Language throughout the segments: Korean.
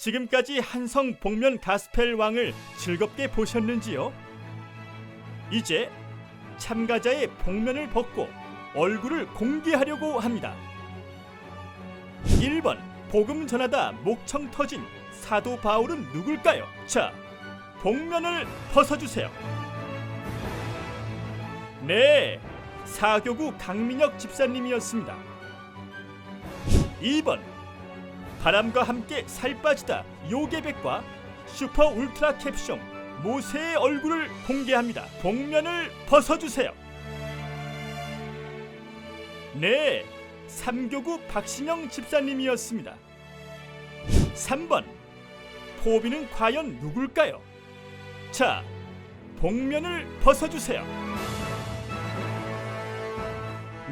지금까지 한성 복면 가스펠 왕을 즐겁게 보셨는지요? 이제 참가자의 복면을 벗고 얼굴을 공개하려고 합니다. 1번 복음 전하다 목청 터진 사도 바울은 누굴까요? 자, 복면을 벗어주세요. 네, 사교구 강민혁 집사님이었습니다. 2번 바람과 함께 살 빠지다 요괴백과 슈퍼 울트라 캡숑 모세의 얼굴을 공개합니다. 복면을 벗어주세요. 네, 삼교구 박신영 집사님이었습니다. 3번 포비는 과연 누굴까요? 자, 복면을 벗어주세요.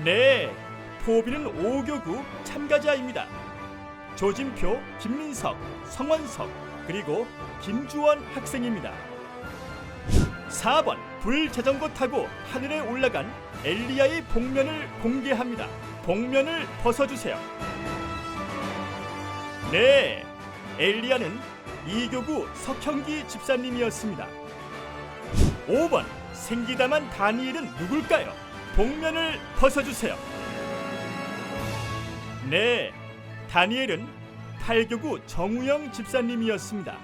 네, 포비는 5교구 참가자입니다. 조진표, 김민석, 성원석, 그리고 김주원 학생입니다. 4번 불자전거 타고 하늘에 올라간 엘리야의 복면을 공개합니다. 복면을 벗어주세요. 네, 엘리야는 이교구 석형기 집사님이었습니다. 5번 생기다만 다니엘은 누굴까요? 복면을 벗어주세요. 네, 다니엘은 8교구 정우영 집사님이었습니다.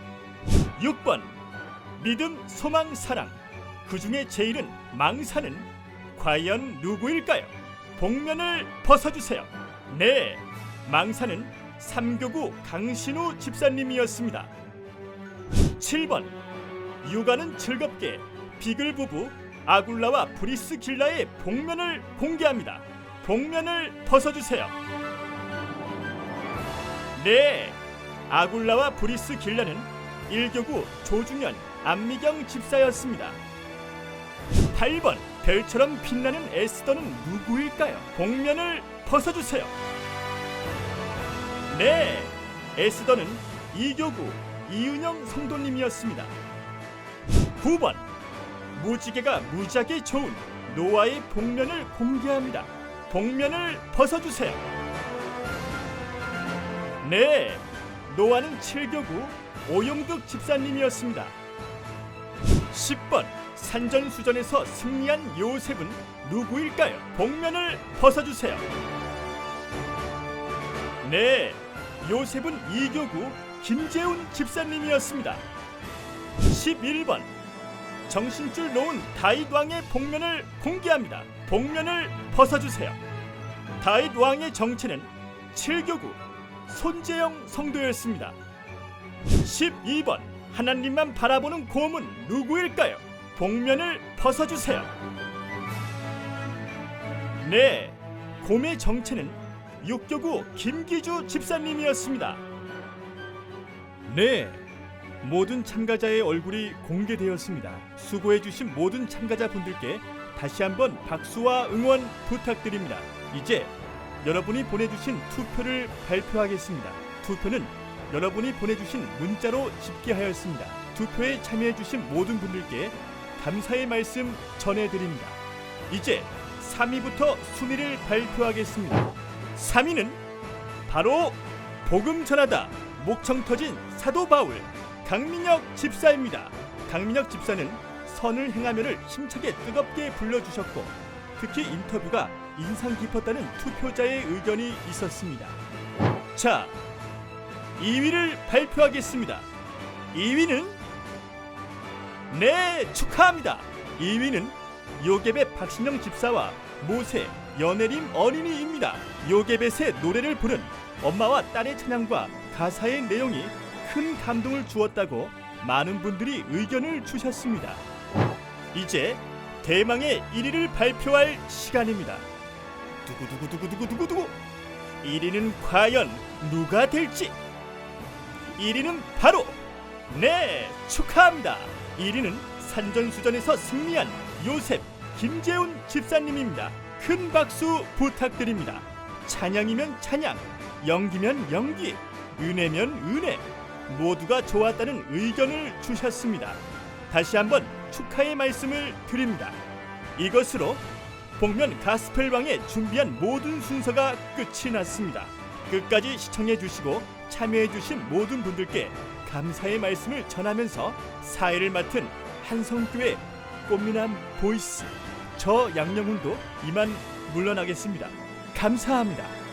6번 믿음, 소망, 사랑 그 중에 제일은 망사는 과연 누구일까요? 복면을 벗어주세요. 네, 망사는 3교구 강신우 집사님이었습니다. 7번 육아는 즐겁게 비글 부부 아굴라와 브리스 길라의 복면을 공개합니다. 복면을 벗어주세요. 네, 아굴라와 브리스 길라는 1교구 조중현 안미경 집사였습니다. 8번 별처럼 빛나는 에스더는 누구일까요? 복면을 벗어주세요. 네, 에스더는 2교구 이은영 성도님이었습니다. 9번 무지개가 무지하게 좋은 노아의 복면을 공개합니다. 복면을 벗어주세요. 네, 노아는 7교구 오용득 집사님이었습니다. 10번 산전수전에서 승리한 요셉은 누구일까요? 복면을 벗어주세요. 네, 요셉은 2교구 김재훈 집사님이었습니다. 11번 정신줄 놓은 다윗 왕의 복면을 공개합니다. 복면을 벗어주세요. 다윗 왕의 정체는 7교구 손재영 성도였습니다. 12번 하나님만 바라보는 곰은 누구일까요? 복면을 벗어주세요. 네, 곰의 정체는 6교구 김기주 집사님이었습니다. 네, 모든 참가자의 얼굴이 공개되었습니다. 수고해주신 모든 참가자분들께 다시 한번 박수와 응원 부탁드립니다. 이제 여러분이 보내주신 투표를 발표하겠습니다. 투표는 여러분이 보내주신 문자로 집계하였습니다. 투표에 참여해주신 모든 분들께 감사의 말씀 전해드립니다. 이제 3위부터 순위를 발표하겠습니다. 3위는 바로 복음 전하다 목청 터진 사도 바울 강민혁 집사입니다. 강민혁 집사는 선을 행하며를 힘차게 뜨겁게 불러주셨고 특히 인터뷰가 인상 깊었다는 투표자의 의견이 있었습니다. 자, 2위를 발표하겠습니다. 2위는 네 축하합니다. 2위는 요괴벳 박신영 집사와 모세 연예림 어린이입니다. 요괴벳의 노래를 부른 엄마와 딸의 찬양과 가사의 내용이 큰 감동을 주었다고 많은 분들이 의견을 주셨습니다. 이제 대망의 1위를 발표할 시간입니다. 두구두구두구두구두구두구. 1위는 과연 누가 될지? 1위는 바로 네 축하합니다. 1위는 산전수전에서 승리한 요셉 김재훈 집사님입니다. 큰 박수 부탁드립니다. 찬양이면 찬양 연기면 연기 은혜면 은혜 모두가 좋았다는 의견을 주셨습니다. 다시 한번 축하의 말씀을 드립니다. 이것으로 복면 가스펠 왕의 준비한 모든 순서가 끝이 났습니다. 끝까지 시청해 주시고 참여해 주신 모든 분들께 감사의 말씀을 전하면서 사회를 맡은 한성교회 꽃미남 보이스 저 양영훈도 이만 물러나겠습니다. 감사합니다.